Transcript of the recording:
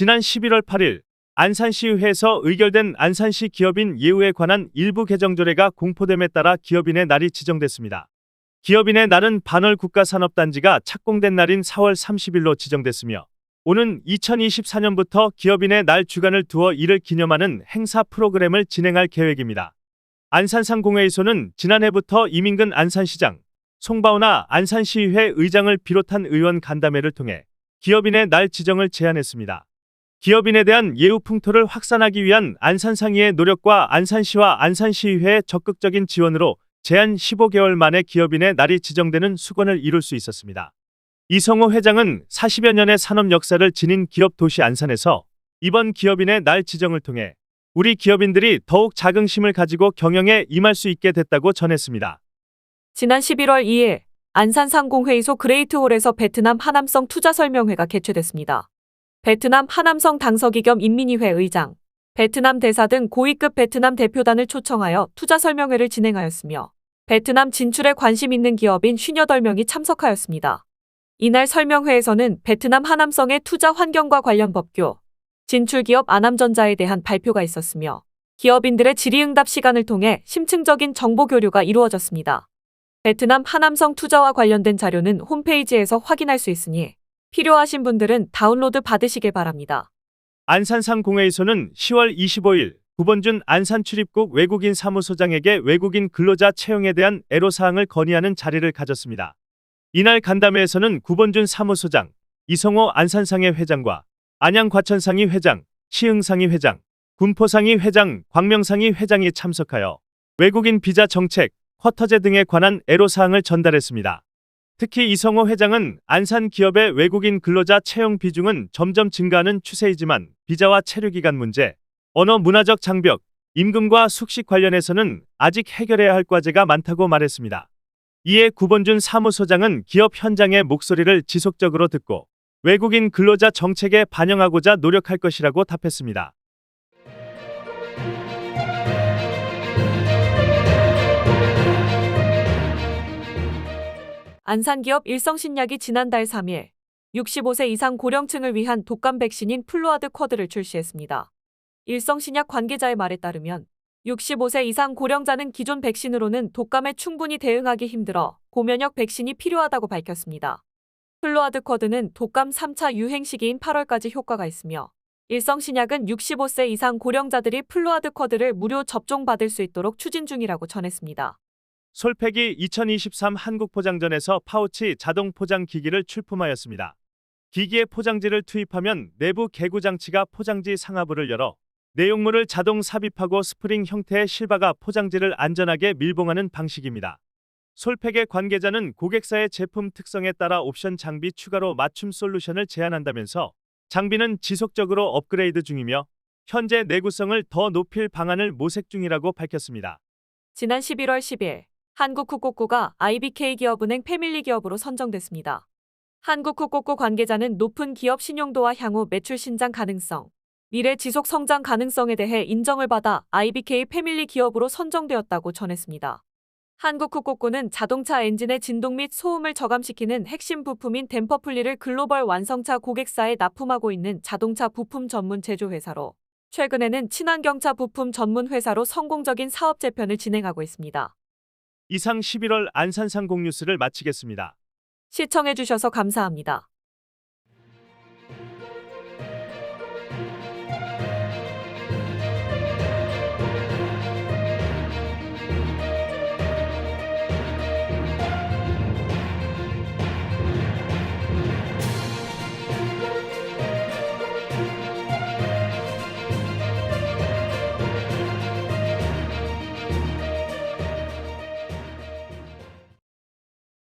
지난 11월 8일 안산시의회에서 의결된 안산시 기업인 예우에 관한 일부 개정조례가 공포됨에 따라 기업인의 날이 지정됐습니다. 기업인의 날은 반월 국가산업단지가 착공된 날인 4월 30일로 지정됐으며 오는 2024년부터 기업인의 날 주간을 두어 이를 기념하는 행사 프로그램을 진행할 계획입니다. 안산상공회의소는 지난해부터 이민근 안산시장, 송바우나 안산시의회 의장을 비롯한 의원 간담회를 통해 기업인의 날 지정을 제안했습니다. 기업인에 대한 예우 풍토를 확산하기 위한 안산상의의 노력과 안산시와 안산시의회의 적극적인 지원으로 제한 15개월 만에 기업인의 날이 지정되는 수건을 이룰 수 있었습니다. 이성호 회장은 40여 년의 산업 역사를 지닌 기업 도시 안산에서 이번 기업인의 날 지정을 통해 우리 기업인들이 더욱 자긍심을 가지고 경영에 임할 수 있게 됐다고 전했습니다. 지난 11월 2일 안산상공회의소 그레이트홀에서 베트남 하남성 투자 설명회가 개최됐습니다. 베트남 하남성 당서기 겸 인민의회 의장, 베트남 대사 등 고위급 베트남 대표단을 초청하여 투자 설명회를 진행하였으며 베트남 진출에 관심 있는 기업인 58명이 참석하였습니다. 이날 설명회에서는 베트남 하남성의 투자 환경과 관련 법규, 진출 기업 아남전자에 대한 발표가 있었으며 기업인들의 질의응답 시간을 통해 심층적인 정보 교류가 이루어졌습니다. 베트남 하남성 투자와 관련된 자료는 홈페이지에서 확인할 수 있으니 필요하신 분들은 다운로드 받으시길 바랍니다. 안산상공회의소는 10월 25일 구본준 안산 출입국 외국인 사무소장에게 외국인 근로자 채용에 대한 애로사항을 건의하는 자리를 가졌습니다. 이날 간담회에서는 구본준 사무소장, 이성호 안산상의 회장과 안양과천상의 회장, 시흥상의 회장, 군포상의 회장, 광명상의 회장이 참석하여 외국인 비자 정책, 쿼터제 등에 관한 애로사항을 전달했습니다. 특히 이성호 회장은 안산 기업의 외국인 근로자 채용 비중은 점점 증가하는 추세이지만 비자와 체류 기간 문제, 언어 문화적 장벽, 임금과 숙식 관련해서는 아직 해결해야 할 과제가 많다고 말했습니다. 이에 구본준 사무소장은 기업 현장의 목소리를 지속적으로 듣고 외국인 근로자 정책에 반영하고자 노력할 것이라고 답했습니다. 안산기업 일성신약이 지난달 3일 65세 이상 고령층을 위한 독감 백신인 플루아드 쿼드를 출시했습니다. 일성신약 관계자의 말에 따르면 65세 이상 고령자는 기존 백신으로는 독감에 충분히 대응하기 힘들어 고면역 백신이 필요하다고 밝혔습니다. 플루아드 쿼드는 독감 3차 유행 시기인 8월까지 효과가 있으며 일성신약은 65세 이상 고령자들이 플루아드 쿼드를 무료 접종받을 수 있도록 추진 중이라고 전했습니다. 솔팩이 2023 한국포장전에서 파우치 자동 포장 기기를 출품하였습니다. 기기에 포장지를 투입하면 내부 개구 장치가 포장지 상하부를 열어 내용물을 자동 삽입하고 스프링 형태의 실바가 포장지를 안전하게 밀봉하는 방식입니다. 솔팩의 관계자는 고객사의 제품 특성에 따라 옵션 장비 추가로 맞춤 솔루션을 제안한다면서 장비는 지속적으로 업그레이드 중이며 현재 내구성을 더 높일 방안을 모색 중이라고 밝혔습니다. 지난 11월 10일 한국후국구가 IBK 기업은행 패밀리 기업으로 선정됐습니다. 한국후국구 관계자는 높은 기업 신용도와 향후 매출 신장 가능성, 미래 지속 성장 가능성에 대해 인정을 받아 IBK 패밀리 기업으로 선정되었다고 전했습니다. 한국후국구는 자동차 엔진의 진동 및 소음을 저감시키는 핵심 부품인 댐퍼 분리를 글로벌 완성차 고객사에 납품하고 있는 자동차 부품 전문 제조회사로 최근에는 친환경차 부품 전문 회사로 성공적인 사업 재편을 진행하고 있습니다. 이상 11월 안산상공 뉴스를 마치겠습니다. 시청해주셔서 감사합니다.